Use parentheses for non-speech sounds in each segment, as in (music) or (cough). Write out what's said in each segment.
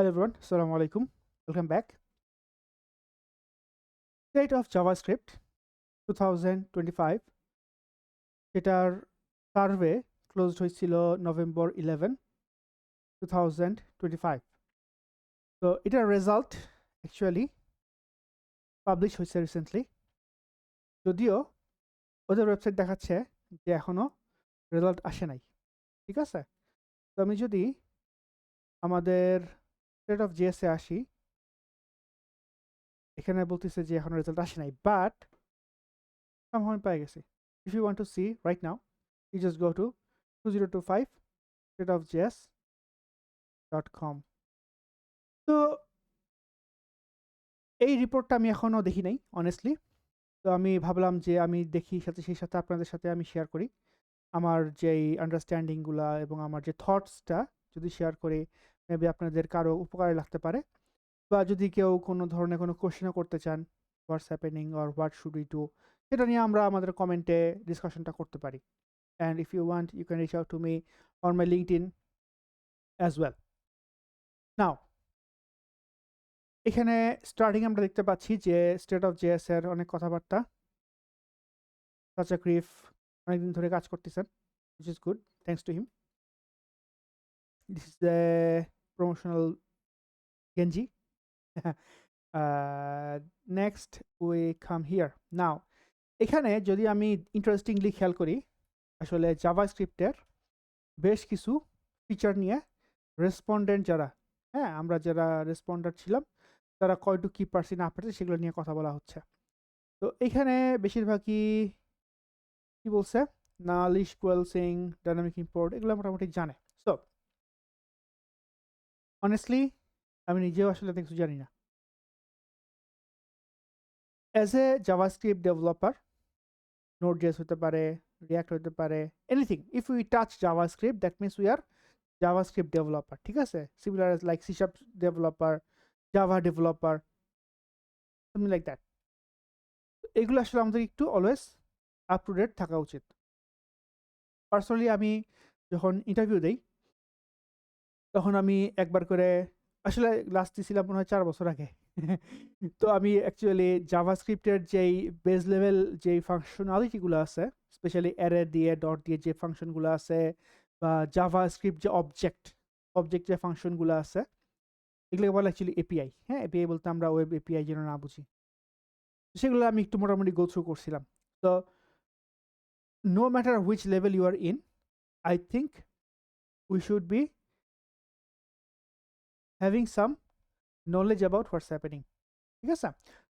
Hello everyone, Assalamu alaikum. Welcome back. State of JavaScript 2025 এটার survey closed হয়েছিল November eleven two thousand twenty five তো এটার result actually publish হয়েছে recently যদিও ওদের ওয়েবসাইট দেখাচ্ছে যে এখনও রেজাল্ট আসে নাই। ঠিক আছে? তো আমি যদি আমাদের স্টেট অফ জিএসএ আসি। এখানে বলতেছে যে এখনও রেজাল্ট আসে নাই বাট somehow আমি পেয়ে গেছি। If you want to see right now, you just go to 2025 stateofjs.com তো এই রিপোর্টটা আমি এখনও দেখি নাই অনেস্টলি তো আমি ভাবলাম যে আমি দেখি সাথে, সেই সাথে আপনাদের সাথে আমি শেয়ার করি। আমার যেই আন্ডারস্ট্যান্ডিংগুলা এবং আমার যে থটসটা যদি শেয়ার করি মেবি আপনাদের কারও উপকারে লাগতে পারে। বা যদি কেউ কোনো ধরনের কোনো কোশ্চেনও করতে চান what's happening or what should we do সেটা নিয়ে আমরা আমাদের কমেন্টে ডিসকাশনটা করতে পারি। And if you want you can reach out to me on my LinkedIn as well now এখানে স্টার্টিং আমরা দেখতে পাচ্ছি যে স্টেট অফ জেএস এর অনেক কথাবার্তা। সাচা ক্রিফ অনেকদিন ধরে কাজ করতেছেন which is good thanks to him this is the promotional গেঞ্জি next we come here now এখানে যদি আমি ইন্টারেস্টিংলি খেয়াল করি, আসলে জাভা স্ক্রিপ্টের বেশ কিছু ফিচার নিয়ে রেসপন্ডেন্ট যারা হ্যাঁ আমরা যারা রেসপন্ডার ছিলাম, তারা কয়টু কী পারছি না পারছে সেগুলো নিয়ে কথা বলা হচ্ছে। তো এখানে বেশিরভাগই কি বলছে? Null equal sing dynamic import এগুলো মোটামুটি জানে। অনেস্টলি আমি নিজেও আসলে কিছু জানি না। As a JavaScript developer Node JS হতে পারে রিয়াক্ট হতে পারে anything if we touch JavaScript that means we are JavaScript developer ঠিক আছে? Similar like C sharp developer Java developer something like that এগুলো আসলে আমাদের একটু অলওয়েজ আপ টু ডেট থাকা উচিত। পার্সোনালি আমি যখন ইন্টারভিউ দেই তখন আমি একবার করে, আসলে লাস্ট দিয়েছিলাম মনে হয় চার বছর আগে। (laughs) তো আমি অ্যাকচুয়ালি জাভাস্ক্রিপ্টের যেই বেস লেভেল যেই ফাংশনালিটিগুলো আছে স্পেশালি অ্যারে দিয়ে ডট দিয়ে যে ফাংশনগুলো আছে, বা জাভা স্ক্রিপ্ট যে অবজেক্ট অবজেক্ট যে ফাংশনগুলো আছে, এগুলোকে বলে অ্যাকচুয়ালি এপিআই হ্যাঁ এপিআই বলতে আমরা ওয়েব এপিআই যেন না বুঝি। সেগুলো আমি একটু মোটামুটি গো থ্রু করছিলাম। তো no matter which level you are in I think we should be having some knowledge about what's happening ঠিক আছে?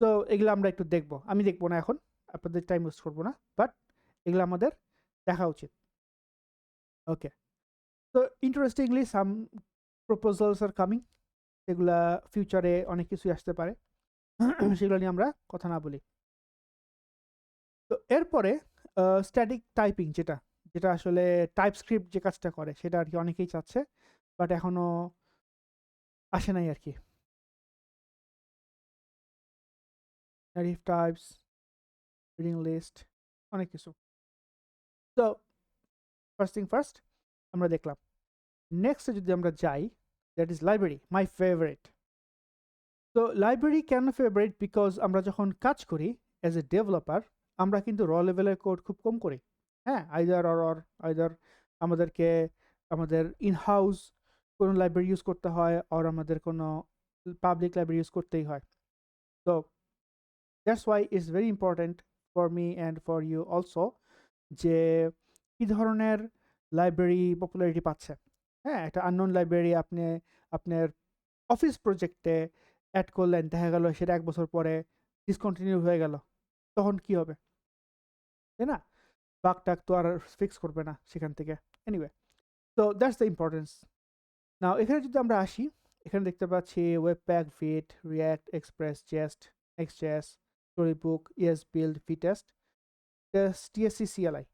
তো এগুলো আমরা একটু দেখব। আমি দেখব না এখন, আপনাদের টাইম ওয়েস্ট করব না বাট এগুলো আমাদের দেখা উচিত। ওকে তো interestingly some proposals are coming সেগুলা ফিউচারে অনেক কিছুই আসতে পারে। সেগুলো নিয়ে আমরা কথা না বলি। তো এরপরে স্ট্যাটিক টাইপিং যেটা যেটা আসলে টাইপ স্ক্রিপ্ট যে কাজটা করে, সেটা আর কি অনেকেই চাচ্ছে বাট এখনও আসে নাই আর কি টাইপস রিডিং লিস্ট অনেক কিছু। তো ফার্স্ট থিং ফার্স্ট আমরা দেখলাম। নেক্সটে যদি আমরা যাই that is library my favourite তো লাইব্রেরি কেন ফেভারিট বিকজ আমরা যখন কাজ করি অ্যাজ এ ডেভেলপার আমরা কিন্তু র লেভেলের কোড খুব কম করি। হ্যাঁ আইদার অর অর আইদার আমাদেরকে, আমাদের ইন হাউস কোনো লাইব্রেরি ইউজ করতে হয় আর আমাদের কোনো পাবলিক লাইব্রেরি ইউজ করতেই হয়। তো that's why it's very important for me and for you also যে কী ধরনের লাইব্রেরি পপুলারিটি পাচ্ছে। হ্যাঁ একটা আননোন লাইব্রেরি আপনি, আপনার অফিস প্রজেক্টে অ্যাড করলেন, দেখা গেল সেটা এক বছর পরে ডিসকন্টিনিউ হয়ে গেল, তখন কি হবে? তাই না? বাক টাক তো আর ফিক্স করবে না সেখান থেকে। এনিওয়ে তো দ্যাটস দ্য ইম্পর্টেন্স না এখানে যদি আমরা আসি, এখানে দেখতে পাচ্ছি Webpack Vite React Express Jest এক্সজেস Storybook yes build Vitest TSC CLI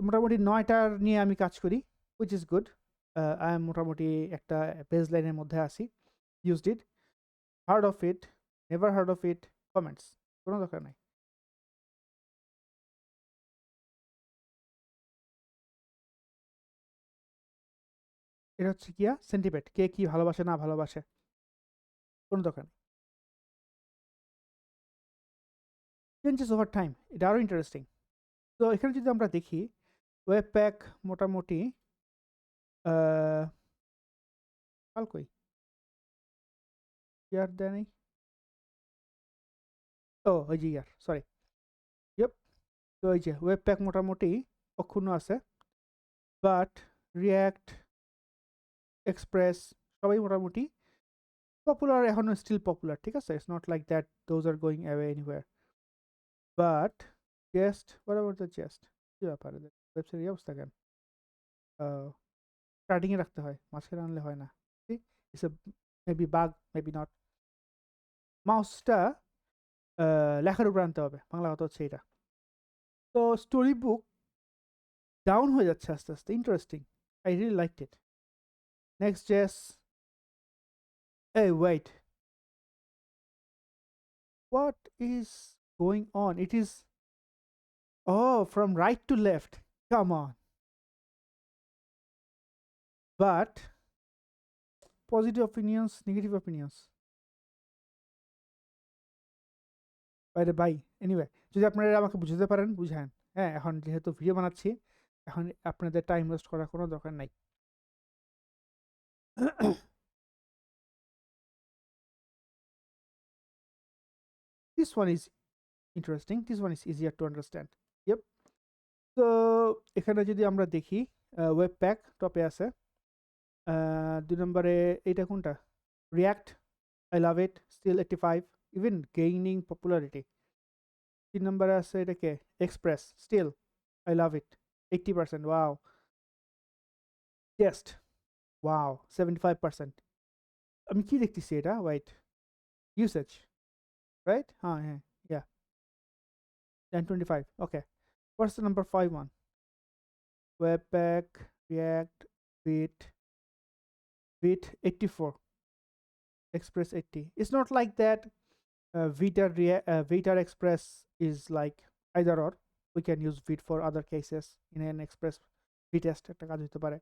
মোটামুটি নয়টার নিয়ে আমি কাজ করি which is good I am মোটামুটি একটা বেজ লাইনের মধ্যে আসি used it heard of it never heard of it comments কোনো দরকার নাই। এটা হচ্ছে গিয়া সেন্টিমেন্ট কে কি ভালোবাসে না ভালোবাসে। কোনো দরকার নেই। চেঞ্জেস ওভার টাইম এটা আরও ইন্টারেস্টিং তো এখানে যদি আমরা দেখি ওয়েব প্যাক মোটামুটি আহ, কাল কই? ইয়ার দেয় ও ওই যে ইয়ার সরি ইয়েপ তো এই যে ওয়েব প্যাক মোটামুটি অক্ষুণ্ণ আছে বাট রিয়াক্ট এক্সপ্রেস সবাই মোটামুটি পপুলার এখনও স্টিল পপুলার ঠিক আছে? It's not like that those are going away anywhere but what about the just কী ব্যাপার? ওয়েবসাইটের এই অবস্থা কেন? স্টার্টিংয়ে রাখতে হয়, মাঝখানে আনলে হয় না। It's a maybe bug maybe not মাউসটা লেখার উপরে আনতে হবে, বাংলা কথা হচ্ছে এটা তো স্টোরি বুক ডাউন হয়ে যাচ্ছে আস্তে আস্তে interesting I really like it Next.js এই wait what is going on? It is oh from right to left. Come on. But positive opinions, negative opinions. বাইরে বাই এনিওয়ে যদি আপনারা আমাকে বুঝতে পারেন, বুঝান। হ্যাঁ এখন যেহেতু ভিডিও বানাচ্ছি, এখন আপনাদের টাইম ওয়েস্ট করার কোনো দরকার নাই। (clears throat) this one is interesting. This one is easier to understand. Yep. So, এখানে যদি আমরা দেখি ওয়েব প্যাক টপে আছে। দুই নম্বরে এইটা কোনটা? React I love it still eighty five even gaining popularity তিন নম্বরে আছে এটাকে Express still I love it eighty percent wow test wow seventy five percent আমি কি দেখতেছি এটা wide usage right? Ah, yeah, yeah. Then 25. Okay. What's the number five one? Webpack, React, Bit, Bit 84, Express 80. It's not like that. Uh, Vita, Rea- uh, Vita Express is like either or. We can use Vit for other cases in an Express Vitest একটা কাজ হতে পারে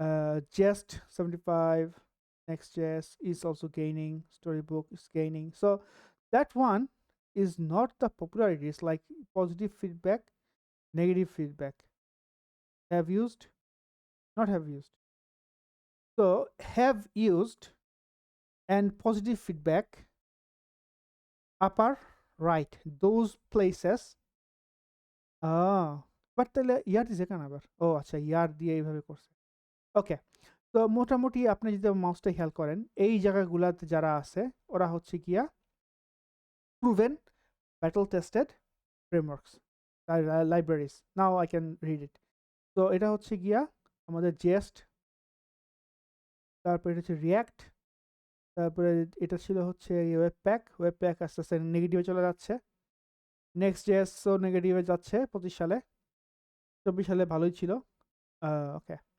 uh, Jest 75 Next.js is also gaining Storybook is gaining so that one is not the popularity it's like positive feedback negative feedback have used not have used so have used and positive feedback upper right those places ah but তাহলে ইয়ার দিছে কেন আবার ও আচ্ছা ইয়ার দিয়ে এইভাবে করছে ওকে। তো মোটামুটি আপনি যদি মাউসটা খেয়াল করেন, এই জায়গাগুলোতে যারা আছে, ওরা হচ্ছে গিয়া proven battle tested li- libraries now i can read it. তো এটা হচ্ছে গিয়া আমাদের জেস্ট তারপরে এটা হচ্ছে রিয়াক্ট তারপরে এটা ছিল হচ্ছে ওয়েব প্যাক ওয়েব প্যাক আস্তে আস্তে নেগেটিভে চলে যাচ্ছে। নেক্সট জেএসও নেগেটিভে যাচ্ছে পঁচিশ সালে, চব্বিশ সালে ভালোই ছিল। Okay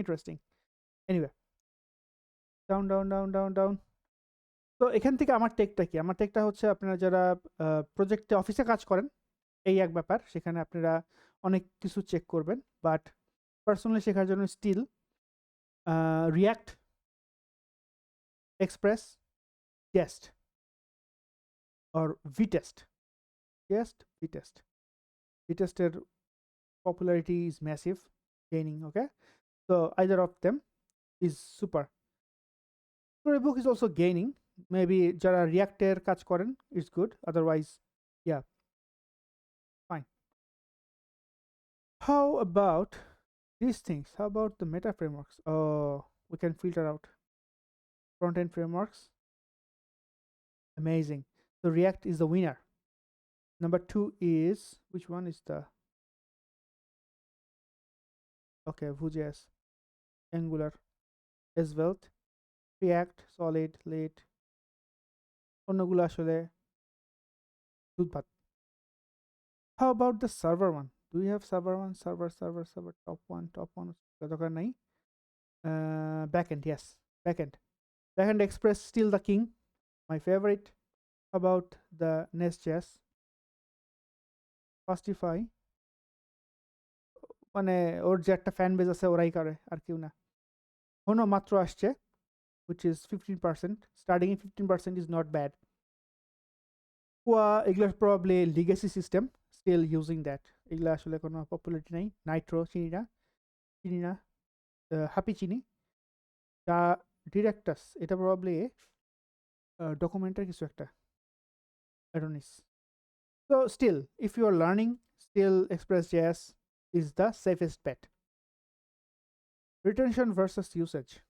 interesting anyway down down down down down তো এখান থেকে আমার টেকটা কি? আমার টেকটা হচ্ছে আপনারা যারা প্রজেক্টে অফিসে কাজ করেন, এই এক ব্যাপার। সেখানে আপনারা অনেক কিছু চেক করবেন বাট পার্সোনালি শেখার জন্য still React Express test or Vitest V টেস্টের popularity is massive, gaining, okay? so either of them is super storybook is also gaining maybe যারা রিয়াক্টের কাজ করেন is good otherwise yeah fine how about these things how about the meta frameworks oh we can filter out front end frameworks amazing so react is the winner number two is which one is the okay vue.js angular svelte react solid late অন্যগুলো আসলে দুধ ভাত how about the server one do you have server one server server server top one top one দরকার নাই uh, backend yes backend backend express still the king my favorite How about the nest.js ফাস্টিফাই মানে ওর যে একটা fan base আছে ওরাই করে আর কেউ না হনো মাত্র আসছে which is 15% starting in 15% is not bad. কোয়া এগুলো probably legacy system still using that এগুলো আসলে কোনো পপুলারিটি নাই। নাইট্রো চিনি না চিনি না হ্যাপি চিনি যা ডিরেক্টাস এটা প্রবাবলি ডকুমেন্টের কিছু একটা। Adonis So still, if you are learning, still Express.js is the safest bet. Retention versus usage.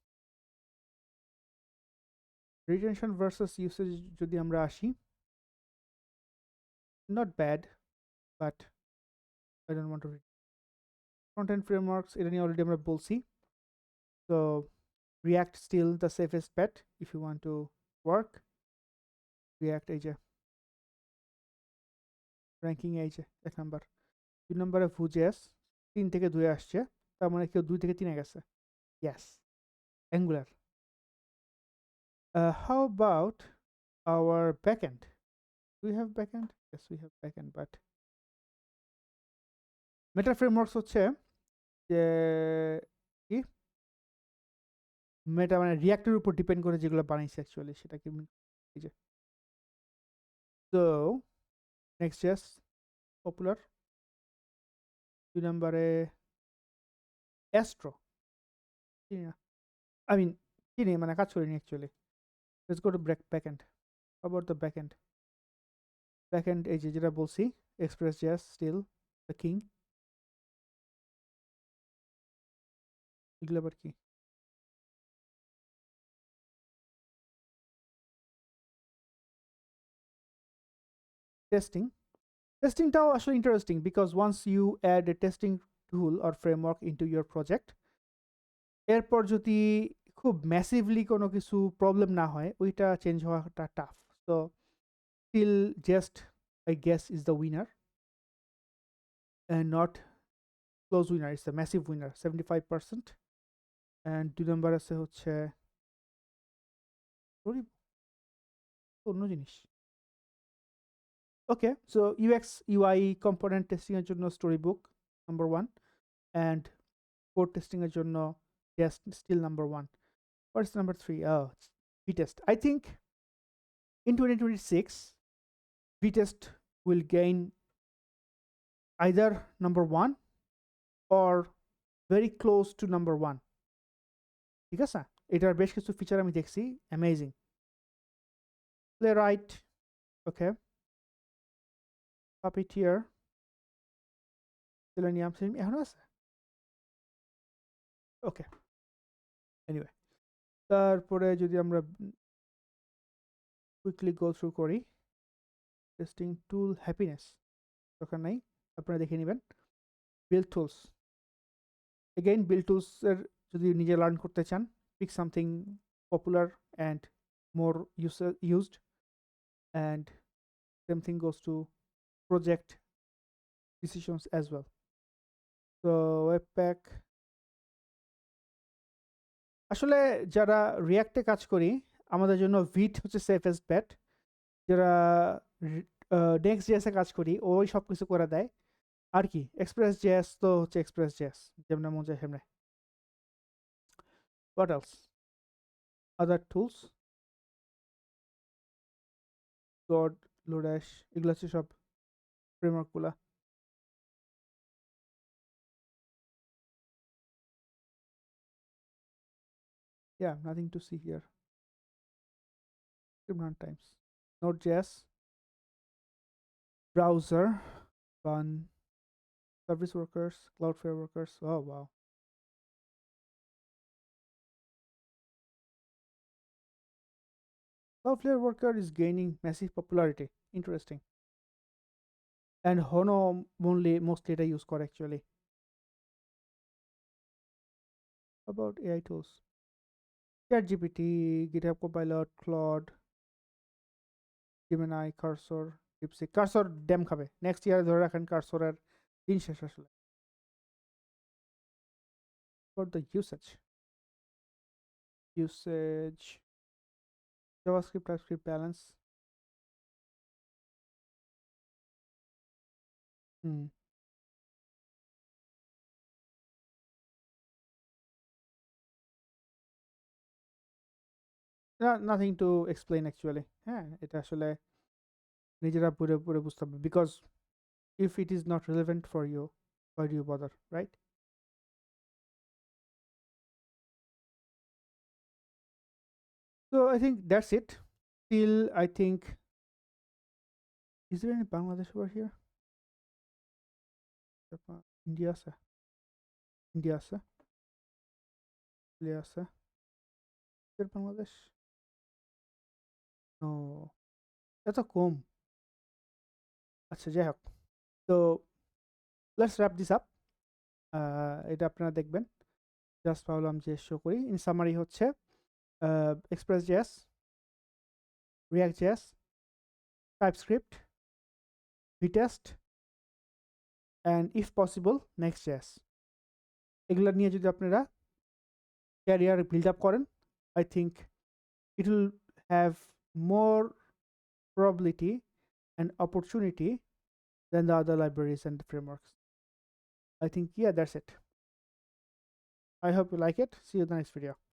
Retention versus usage যদি আমরা আসি not bad but I don't want to read. Front-end frameworks এটা নিয়ে already আমরা বলছি so React still the safest bet if you want to work React এই যে ranking এই যে এক নাম্বার দুই নম্বরে ভুজেস তিন থেকে দুই আসছে তার মানে কেউ দুই থেকে তিনে গেছে। Yes Angular how about our backend we have backend yes we have backend but meta frameworks হচ্ছে যে কি? মেটা মানে রিয়াক্টের উপর ডিপেন্ড করে যেগুলো বানাইছে অ্যাকচুয়ালি সেটা কি? যে। তো Next.js popular. দুই নম্বরে অ্যাস্ট্রো চিনি না আই মিন চিনি মানে কাজ করিনি actually let's go to back backend আবার the back end back end এই যে যেটা বলছি Express.js still the king এগুলো আবার কি testing. Testingটাও আসলে interesting because once you add a testing tool or framework into your project এরপর যদি খুব ম্যাসিভলি কোনো কিছু প্রবলেম না হয়, ওইটা চেঞ্জ হওয়াটা tough so still just I guess is the winner not close winner it's the massive winner seventy five percent and দুই নম্বর আছে হচ্ছে অন্য জিনিস। So UX UI component testing এর জন্য storybook number one. and code testing এর জন্য yes still number one. What's number three? Oh, it's VTest. I think in 2026 VTest will gain either number one or very close to number one. ঠিক আছে এটার বেশ কিছু feature আমি দেখছি amazing Playwright okay Puppeteer Selenium Selenium এখনও আছে ওকে anyway তারপরে যদি আমরা কুইকলি গো থ্রু করি টেস্টিং টুল হ্যাপিনেস দরকার নাই, আপনারা দেখে নেবেন। বিল টুলস এগেইন বিল টুলসের যদি নিজে লার্ন করতে চান pick something popular and more used and same thing goes to project decisions as well. So, webpack আসলে যারা রিয়াক্টে কাজ করি, আমাদের জন্য ভিট হচ্ছে সেফেস্ট ব্যাট যারা নেক্সট জেএসে কাজ করি, ওই সব কিছু করে দেয়। আর কি এক্সপ্রেস জেএস তো হচ্ছে এক্সপ্রেস জেএস যেমন মন যায় সেমনে। What else other tools got Lodash এগুলো হচ্ছে সব ফ্রেমওয়ার্কগুলা yeah nothing to see here. Script runtimes node.js browser. Fun. Service workers. Cloudflare workers. Oh wow. Cloudflare worker is gaining massive popularity. Interesting. And Hono only most data use core actually. About AI tools. ChatGPT, GitHub Copilot, Claude, Gemini, Cursor, DeepSeek. Cursor damn খাবে next year ধরে রাখেন কারসরের দিন শেষ আসলে for the usage usage javascript typescript balance Hmm. Nothing to explain actually হ্যাঁ এটা আসলে নিজেরা পড়ে পড়ে বুঝতে হবে because if it is not relevant for you why do you bother right so i think that's it till i think is there any bangladesh over here Japan- india আছে india আছে Australia আছে Is there bangladesh No এত কম আচ্ছা যাই হোক। তো let's rap this up এটা আপনারা দেখবেন। জাস্ট ভাবলাম যে শো করি। ইন সামারি হচ্ছে Express.js React.js TypeScript Vitest and if possible Next.js এগুলো নিয়ে যদি আপনারা ক্যারিয়ার বিল্ড আপ করেন I think it will have more probability and opportunity than the other libraries and frameworks. I think, yeah, that's it. I hope you like it. See you in the next video.